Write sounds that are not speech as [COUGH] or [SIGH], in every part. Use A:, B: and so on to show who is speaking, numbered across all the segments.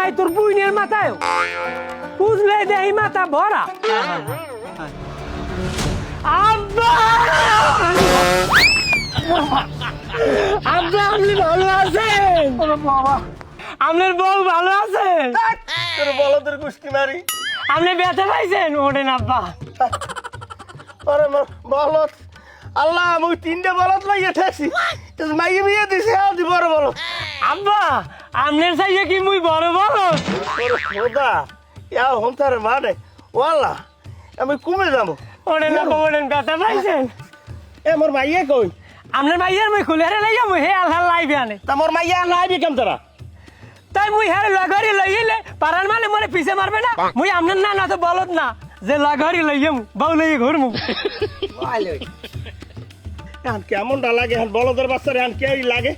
A: নাই তোর বুইনের মাথায় বুঝলে দেহি মাথা ভরা? আব্বা! আব্বা আপনি ভালো আছেন? আপনার বউ ভালো আছেন
B: তোর বলদের গুষ্টি মারি।
A: আপনি ব্যথা পাইছেন? ওঠেন আব্বা।
B: আরে বলত আল্লাহ মুই তিনটে বলত লাগিয়ে তোর মাইয়ে বিয়ে দিছে বড় বলত
A: আব্বা আপনার চাইয়ে কি মুই বড় বড়?
B: ওরে খোদা ইয়া হন্তারে মানে। ওয়াল্লা আমি কমে যাব।
A: ওঠেন আব্বা ওঠেন ব্যথা পাইছেন?
B: এ মোর মাইয়ে কই?
A: আপনার ভাইয়ের মুই খুলে রে লাইয়া মুই হে আল্লাহ লাইবে আনে।
B: তা মোর মাইয়া নাইবি কেম তোরা?
A: তাই মুই হ্যাঁ লগরি লইলে পারার মানে মনে পিছে মারবে না? মুই আপনার না না তো বলত না যে লগরি লইম বউ লইয়ে ঘুরমু। [LAUGHS]
B: এখন কেমনটা লাগে? এখন বলদের বাচ্চারে এখন কে লাগে?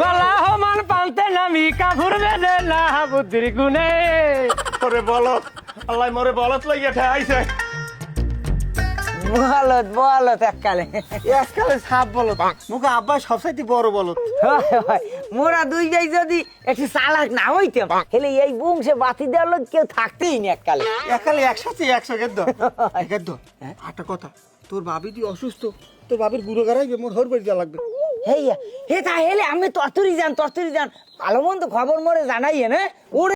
A: গলা হমান পালতে নামি কাভুর বেদে না বুদ্ধির গুনে
B: ওরে বলত আল্লাহ মোরে বলত লাগিয়ে ঠেকাইছে
C: বলত বলত এককালে।
B: এককালে সাপ বলত মুখে আব্বা সবসাইতে বড় বলত
C: হয়, হয়। মোরা দুই যাই যদি একটু চালাক না হইতাম হেলে এই বংশে বাতি দেওয়ার লোক কেউ থাকতেই না এককালে।
B: একালে একসাথে একশো গেদ্দ। গেদ্দ একটা কথা। তোর বাবি তুই অসুস্থ, তোর বাবির গুঁড়ো গাড়াইবে, মোর হর বাড়ি যাওয়া লাগবে।
C: হেইয়া হে তা হেলে আমি তরতরি যান তরতরি যান। ভালো মন্দ খবর মরে জানাই না ওরে